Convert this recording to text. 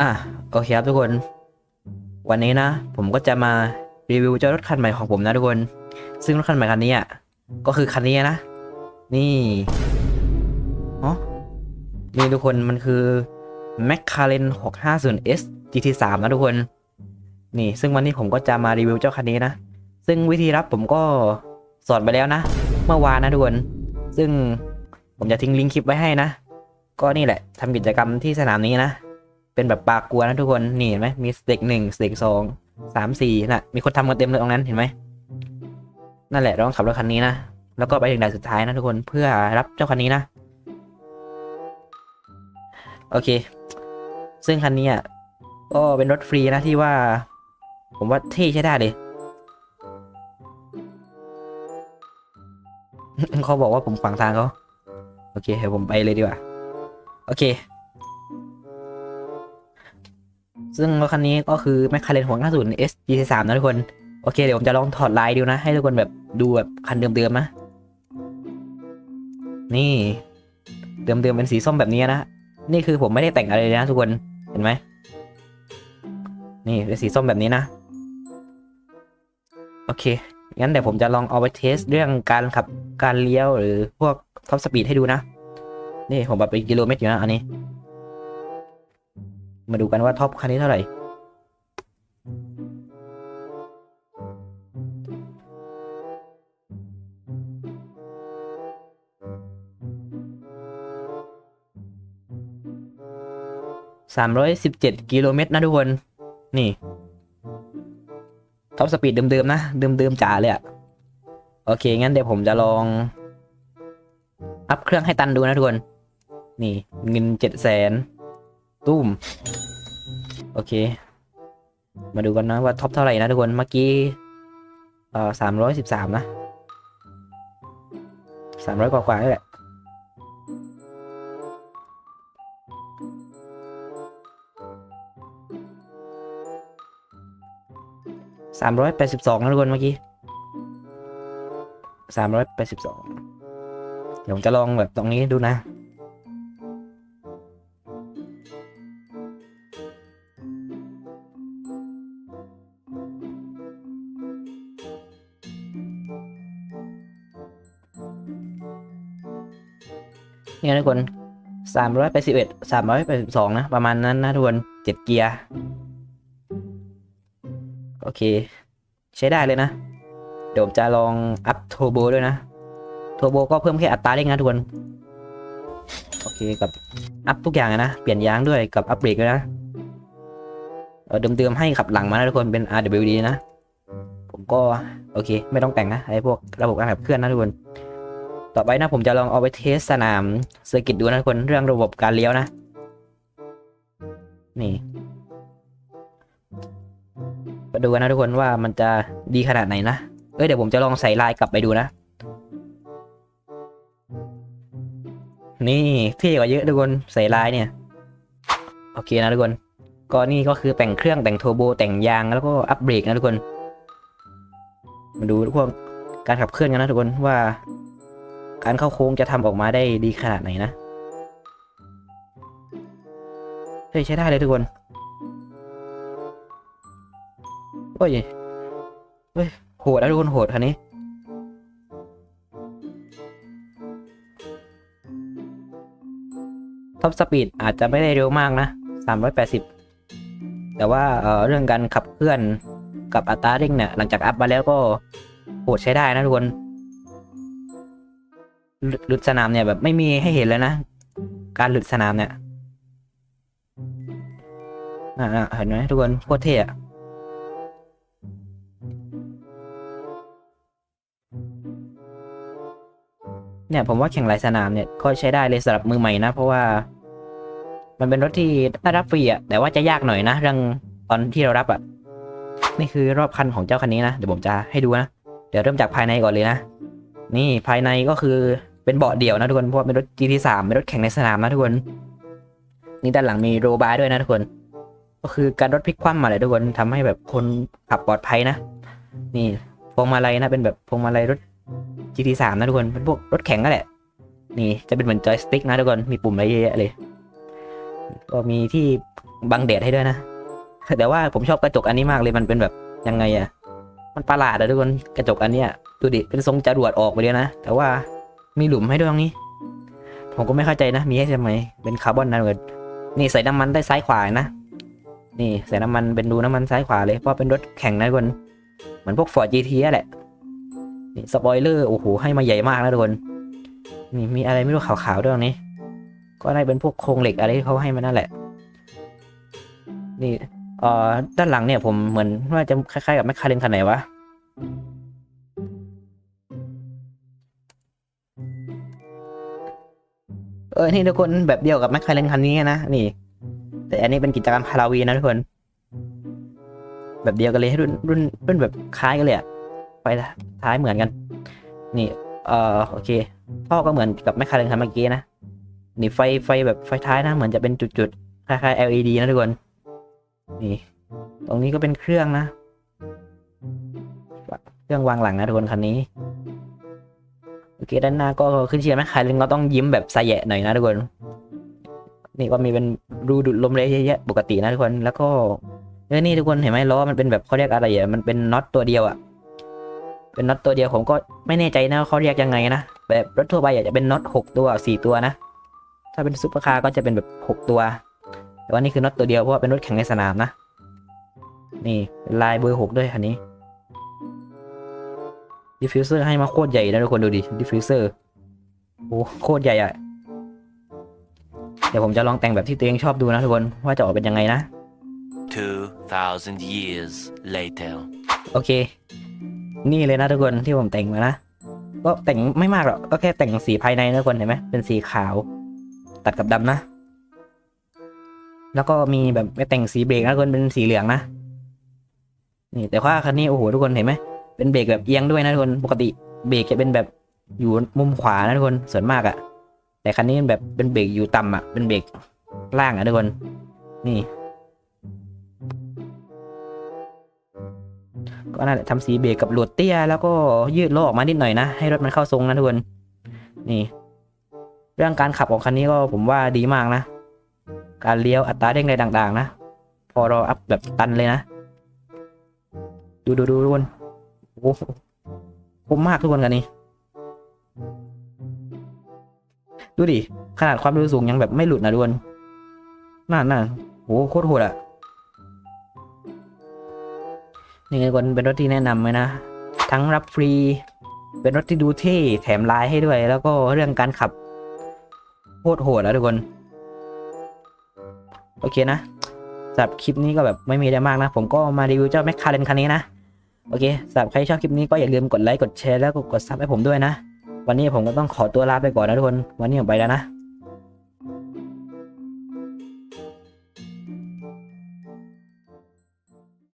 อะโอเคครับทุกคน วันนี้นะ ผมก็จะมารีวิวเจ้ารถคันใหม่ของผมนะทุกคน ซึ่งรถคันใหม่คันนี้อะก็คือคันนี้นะ นี่อ๋อนี่ทุกคนมันคือ McLaren 650S GT3 นะทุกคน นี่ ซึ่งวันนี้ผมก็จะมารีวิวเจ้าคันนี้นะ ซึ่งวิธีรับผมก็สอนไปแล้วนะ เมื่อวานนะทุกคน ซึ่งผมจะทิ้งลิงก์คลิปไว้ให้นะ ก็นี่แหละทำกิจกรรมที่สนามนี้นะ เป็นแบบปากกลัวนะทุกคน นี่เห็นไหมมีสเต็กหนึ่งสเต็กสองสามสี่น่ะ มีคนทำกันเต็มเลยตรงนั้นเห็นไหมนั่นแหละเราต้องขับรถคันนี้นะ แล้วก็ไปถึงด่านสุดท้ายนะทุกคนเพื่อรับเจ้าคันนี้นะ โอเค ซึ่งคันนี้อะก็เป็นรถฟรีนะที่ว่า ผมว่าเท่ใช้ได้เลยเขาบอกว่าผมขวางทางเขาโอเคเดี๋ยวผมไปเลยดีกว่า โอเค ซึ่งรถคันนี้ก็คือ McLaren 650 SG3 นะทุกคน โอเคเดี๋ยวผมจะลองถอดลายดูนะ ให้ทุกคนแบบดูแบบคันเดิมๆนะ นี่เดิมๆเป็นสีส้มแบบนี้นะ นี่คือผมไม่ได้แต่งอะไรเลยนะทุกคน เห็นไหม นี่เป็นสีส้มแบบนี้นะ โอเค งั้นเดี๋ยวผมจะลองเอาไปเทสเรื่องการขับการเลี้ยวหรือพวกท็อปสปีดให้ดูนะ นี่ผมแบบเป็นกิโลเมตรอยู่นะอันนี้ มาดูกันว่าท็อปคันนี้เท่าไหร่ สามร้อยสิบเจ็ดกิโลเมตรนะทุกคน นี่ ท็อปสปีดเดิมๆนะ เดิมๆจ๋าเลยอะโอเค งั้นเดี๋ยวผมจะลอง อัพเครื่องให้ตันดูนะทุกคน นี่ เงินเจ็ดแสน ตุ้ม โอเค มาดูกันนะว่าท็อปเท่าไหร่นะทุกคน เมื่อกี้เอ่อสามร้อยสิบสามนะสามร้อยกว่าๆนี่แหละ สามร้อยแปดสิบสองนะทุกคนเมื่อกี้สามร้อยแปดสิบสองเดี๋ยวผมจะลองแบบตรงนี้ดูนะ นี่นะทุกคนสามร้อยแปดสิบเอ็ดสามร้อยแปดสิบสองนะ ประมาณนั้นนะทุกคนเจ็ดเกียร์ โอเค ใช้ได้เลยนะ เดี๋ยวจะลองอัพโทโบด้วยนะ โทโบก็เพิ่มแค่อัตราเร่งนะทุกคน โอเคกับอัพทุกอย่างนะ เปลี่ยนยางด้วยกับอัพเบรกด้วยนะเออเดิมๆให้ขับหลังมานะทุกคนเป็น RWD นะ ผมก็ โอเค ไม่ต้องแต่งนะไอ้พวกระบบการขับเคลื่อนนะทุกคน ต่อไปนะผมจะลองเอาไปเทสสนามเซอร์กิตดูนะทุกคนเรื่องระบบการเลี้ยวนะ นี่มาดูกันนะทุกคนว่ามันจะดีขนาดไหนนะ เอ้ยเดี๋ยวผมจะลองใส่ลายกลับไปดูนะ นี่เท่กว่าเยอะทุกคนใส่ลายเนี่ย โอเคนะทุกคน ก็นี่ก็คือแต่งเครื่องแต่งโทโบแต่งยางแล้วก็อัปเบรกนะทุกคน มาดูพวกคนการขับเคลื่อนกันนะทุกคนว่า การเข้าโค้งจะทำออกมาได้ดีขนาดไหนนะเฮ้ยใช้ได้เลยทุกคนโอ้ยเฮ้ยโหดนะทุกคนโหดคันนี้ท็อปสปีดอาจจะไม่ได้เร็วมากนะ 380 แต่ว่าเเรื่องการขับเคลื่อนกับอัตราเร่งเนี่ย หลังจากอัพมาแล้วก็โหดใช้ได้นะทุกคน หลุดหลุดสนามเนี่ยแบบไม่มีให้เห็นเลยนะ การหลุดสนามเนี่ยอ่าเห็นไหมทุกคนโคตรเท่อะเนี่ยผมว่าแข่งหลายสนามเนี่ยก็ใช้ได้เลยสำหรับมือใหม่นะ เพราะว่า มันเป็นรถที่ได้รับฟรีอะแต่ว่าจะยากหน่อยนะเรื่องตอนที่เรารับอะนี่คือรอบคันของเจ้าคันนี้นะเดี๋ยวผมจะให้ดูนะเดี๋ยวเริ่มจากภายในก่อนเลยนะ นี่ภายในก็คือ เป็นเบาะเดี่ยวนะทุกคนเพราะเป็นรถ GT3 เป็นรถแข่งในสนามนะทุกคน นี่ด้านหลังมีโรบาร์ด้วยนะทุกคน ก็คือการรถพลิกคว่ำมาเลยทุกคนทำให้แบบคนขับปลอดภัยนะ นี่พวงมาลัยนะเป็นแบบพวงมาลัยรถ GT3 นะทุกคนเป็นพวกรถแข่งนั่นแหละ นี่จะเป็นเหมือนจอยสติ๊กนะทุกคนมีปุ่มอะไรเยอะแยะเลย ก็มีที่บังแดดให้ด้วยนะ แต่ว่าผมชอบกระจกอันนี้มากเลยมันเป็นแบบยังไงอะมันประหลาดอะทุกคนกระจกอันเนี้ยดูดิเป็นทรงจรวดออกไปเลยนะ แต่ว่า มีหลุมให้ด้วยตรงนี้ ผมก็ไม่เข้าใจนะ มีให้ทำไม เป็นคาร์บอนนะทุกคนนี่ใส่น้ำมันได้ซ้ายขวานะ นี่ใส่น้ำมันเป็นรูน้ำมันซ้ายขวาเลย เพราะเป็นรถแข่งนะทุกคน เหมือนพวก Ford GT อะแหละ นี่สปอยเลอร์โอ้โหให้มาใหญ่มากนะทุกคน นี่มีอะไรไม่รู้ขาวๆด้วยตรงนี้ ก็ได้เป็นพวกโครงเหล็กอะไรที่เขาให้มานั่นแหละ นี่เอ่อด้านหลังเนี่ยผมเหมือนว่าจะคล้ายๆกับแมคคาเรนคันไหนวะ เออ นี่ทุกคนแบบเดียวกับแมคคาเรนคันนี้นะ นี่ แต่อันนี้เป็นกิจกรรมฮาราวีนนะทุกคน แบบเดียวกันเลยรุ่นรุ่นรุ่นแบบคล้ายกันเลยอะไฟท้ายเหมือนกัน นี่ เอ่อโอเคท่อก็เหมือนกับแมคคาเรนคันเมื่อกี้นะ นี่ไฟไฟแบบไฟท้ายนะ เหมือนจะเป็นจุดๆคล้ายๆ LED นะทุกคน นี่ ตรงนี้ก็เป็นเครื่องนะ เครื่องวางหลังนะทุกคนคันนี้ โอเคด้านหน้าก็ขึ้นเชียร์แมคคาเรนก็ต้องยิ้มแบบสะแยะหน่อยนะทุกคน นี่ก็มีเป็นรูดูดลมเลยเยอะแยะปกตินะทุกคน แล้วก็เออนี่ทุกคนเห็นไหมล้อมันเป็นแบบเขาเรียกอะไรอะ มันเป็นน็อตตัวเดียวอะ เป็นน็อตตัวเดียวผมก็ไม่แน่ใจนะเขาเรียกยังไงนะ แบบรถทั่วไปอาจจะเป็นน็อตหกตัวสี่ตัวนะ ถ้าเป็นซุปเปอร์คาร์ก็จะเป็นแบบหกตัว แต่ว่านี่คือน็อตตัวเดียวเพราะว่าเป็นรถแข่งในสนามนะ นี่ลายเบอร์หกด้วยคันนี้ ดิฟฟิวเซอร์ให้มาโคตรใหญ่นะทุกคนดูดิดิฟฟิวเซอร์โอ้โคตรใหญ่อะเดี๋ยวผมจะลองแต่งแบบที่ตัวเองชอบดูนะทุกคนว่าจะออกเป็นยังไงนะ 2,000 years later. โอเค นี่เลยนะทุกคนที่ผมแต่งมานะก็แต่งไม่มากหรอกก็แค่แต่งสีภายในนะทุกคนเห็นไหมเป็นสีขาว ตัดกับดำนะ แล้วก็มีแบบไปแต่งสีเบรกนะทุกคนเป็นสีเหลืองนะนี่แต่ว่าคันนี้โอ้โหทุกคนเห็นไหม เป็นเบรกแบบเอียงด้วยนะทุกคนปกติเบรกจะเป็นแบบอยู่มุมขวานะทุกคนส่วนมากอะแต่คันนี้เป็นแบบเป็นเบรกอยู่ต่ำอะเป็นเบรกล่างอะทุกคน นี่ ก็นั่นแหละทำสีเบรกกับหลดเตี้ย แล้วก็ยืดล้อออกมานิดหน่อยนะ ให้รถมันเข้าทรงนะทุกคน นี่ เรื่องการขับของคันนี้ก็ผมว่าดีมากนะ การเลี้ยวอัตราเร่งอะไรต่าง ๆ นะ พอเราอัพแบบตันเลยนะ ดูดูดูทุกคน คมมากทุกคนกันนี้ ดูดิ ขนาดความเร็วสูงยังแบบไม่หลุดนะทุกคนน่าน่าโหโคตรโหดอะนี่ทุกคนเป็นรถที่แนะนำเลยนะ ทั้งรับฟรี เป็นรถที่ดูเท่แถมลายให้ด้วย แล้วก็เรื่องการขับโคตรโหดแล้วทุกคน โอเคนะสำหรับคลิปนี้ก็แบบไม่มีอะไรมากนะ ผมก็มารีวิวเจ้าแมคคาเรนคันนี้นะ โอเคสำหรับใครชอบคลิปนี้ก็อย่าลืมกดไลค์กดแชร์แล้วก็กดซับให้ผมด้วยนะ วันนี้ผมก็ต้องขอตัวลาไปก่อนนะทุกคน วันนี้ผมไปแล้วนะ